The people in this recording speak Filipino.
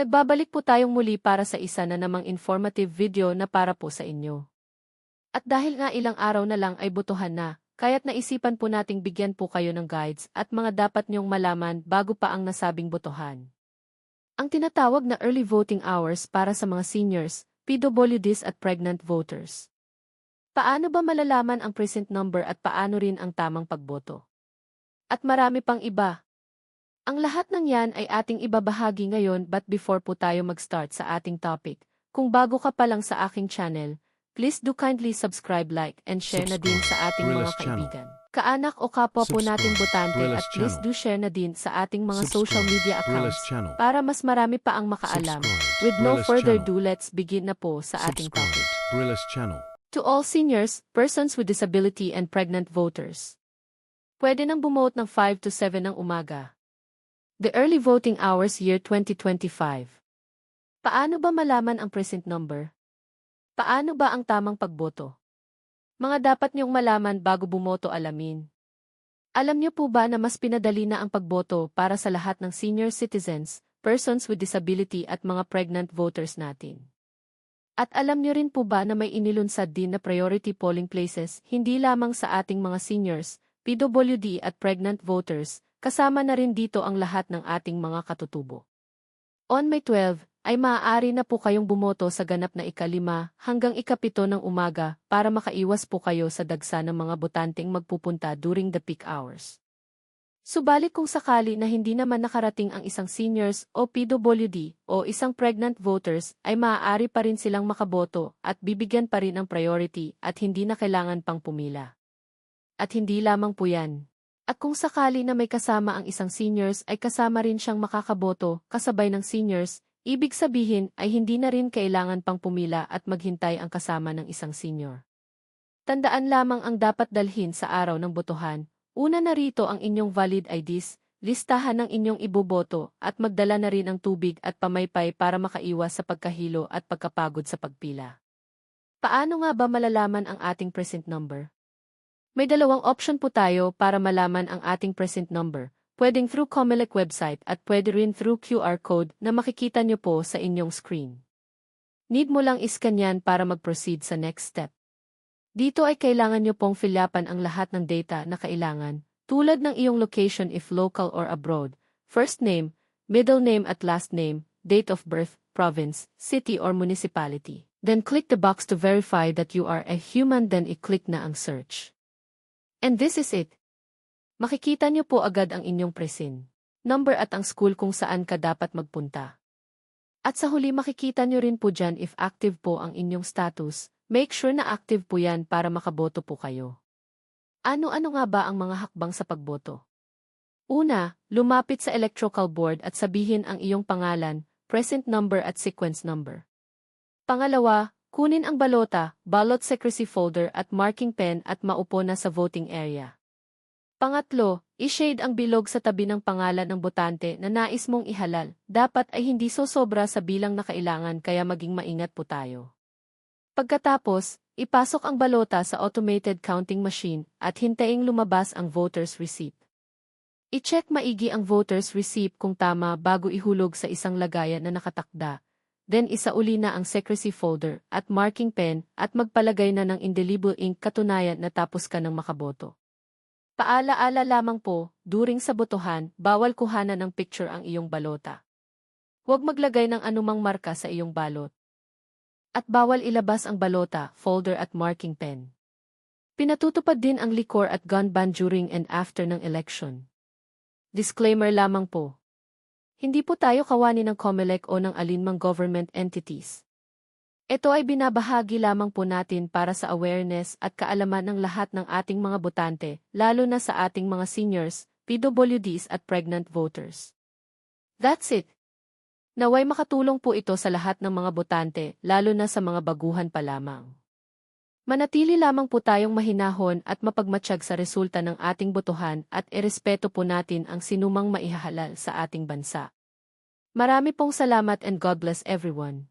Nagbabalik po tayong muli para sa isa na namang informative video na para po sa inyo. At dahil nga ilang araw na lang ay butuhan na, kaya't naisipan po nating bigyan po kayo ng guides at mga dapat niyong malaman bago pa ang nasabing butuhan. Ang tinatawag na early voting hours para sa mga seniors, PWDs at pregnant voters. Paano ba malalaman ang present number at paano rin ang tamang pagboto? At marami pang iba. Ang lahat ng yan ay ating ibabahagi ngayon but before po tayo mag-start sa ating topic, kung bago ka pa lang sa aking channel, please do kindly subscribe, like, and share na din sa ating mga Gorillas Channel. kaibigan. Kaanak o kapwa po Subscribe, nating botante at please Channel. do share na din sa ating mga Subscribe, social media accounts para mas marami pa ang makaalam. Subscribe, With no Gorillas further ado, let's begin na po sa ating Subscribe, topic. Gorillas Channel. To all seniors, persons with disability and pregnant voters. Pwede nang bumote ng 5 to 7 ng umaga. The early voting hours year 2025. Paano ba malaman ang present number? Paano ba ang tamang pagboto? Mga dapat niyong malaman bago bumoto alamin. Alam niyo po ba na mas pinadali na ang pagboto para sa lahat ng senior citizens, persons with disability at mga pregnant voters natin? At alam niyo rin po ba na may inilunsad din na priority polling places hindi lamang sa ating mga seniors, PWD at pregnant voters, kasama na rin dito ang lahat ng ating mga katutubo. On May 12, ay maaari na po kayong bumoto sa ganap na ikalima hanggang ikapito ng umaga para makaiwas po kayo sa dagsa ng mga botanteng magpupunta during the peak hours. Subalit kung sakali na hindi naman nakarating ang isang seniors o PWD o isang pregnant voters ay maaari pa rin silang makaboto at bibigyan pa rin ng priority at hindi na kailangan pang pumila. At hindi lamang po yan. At kung sakali na may kasama ang isang seniors ay kasama rin siyang makakaboto kasabay ng seniors, ibig sabihin ay hindi na rin kailangan pang pumila at maghintay ang kasama ng isang senior. Tandaan lamang ang dapat dalhin sa araw ng botohan, Una na rito ang inyong valid IDs, listahan ng inyong iboboto at magdala na rin ang tubig at pamaypay para makaiwas sa pagkahilo at pagkapagod sa pagpila. Paano nga ba malalaman ang ating present number? May dalawang option po tayo para malaman ang ating present number. Pwedeng through Comelec website at pwede rin through QR code na makikita nyo po sa inyong screen. Need mo lang iskan yan para mag-proceed sa next step. Dito ay kailangan nyo pong filapan ang lahat ng data na kailangan, tulad ng iyong location if local or abroad, first name, middle name at last name, date of birth, province, city or municipality. Then click the box to verify that you are a human then i-click na ang search. And this is it. Makikita nyo po agad ang inyong presin, number at ang school kung saan ka dapat magpunta. At sa huli makikita nyo rin po dyan if active po ang inyong status, Make sure na active po yan para makaboto po kayo. Ano-ano nga ba ang mga hakbang sa pagboto? Una, lumapit sa electoral board at sabihin ang iyong pangalan, present number at sequence number. Pangalawa, kunin ang balota, ballot secrecy folder at marking pen at maupo na sa voting area. Pangatlo, i-shade ang bilog sa tabi ng pangalan ng botante na nais mong ihalal. Dapat ay hindi sosobra sa bilang na kailangan kaya maging maingat po tayo. Pagkatapos, ipasok ang balota sa automated counting machine at hintaing lumabas ang voter's receipt. I-check maigi ang voter's receipt kung tama bago ihulog sa isang lagayan na nakatakda. Then isauli na ang secrecy folder at marking pen at magpalagay na ng indelible ink katunayan na tapos ka ng makaboto. Paalaala lamang po, during sa botohan, bawal kuhanan ng picture ang iyong balota. Huwag maglagay ng anumang marka sa iyong balot. At bawal ilabas ang balota, folder at marking pen. Pinatutupad din ang liquor at gun ban during and after ng election. Disclaimer lamang po. Hindi po tayo kawani ng COMELEC o ng alinmang government entities. Ito ay binabahagi lamang po natin para sa awareness at kaalaman ng lahat ng ating mga botante, lalo na sa ating mga seniors, PWDs at pregnant voters. That's it. Naway makatulong po ito sa lahat ng mga botante, lalo na sa mga baguhan pa lamang. Manatili lamang po tayong mahinahon at mapagmatsyag sa resulta ng ating botohan at irespeto po natin ang sinumang maihahalal sa ating bansa. Marami pong salamat and God bless everyone.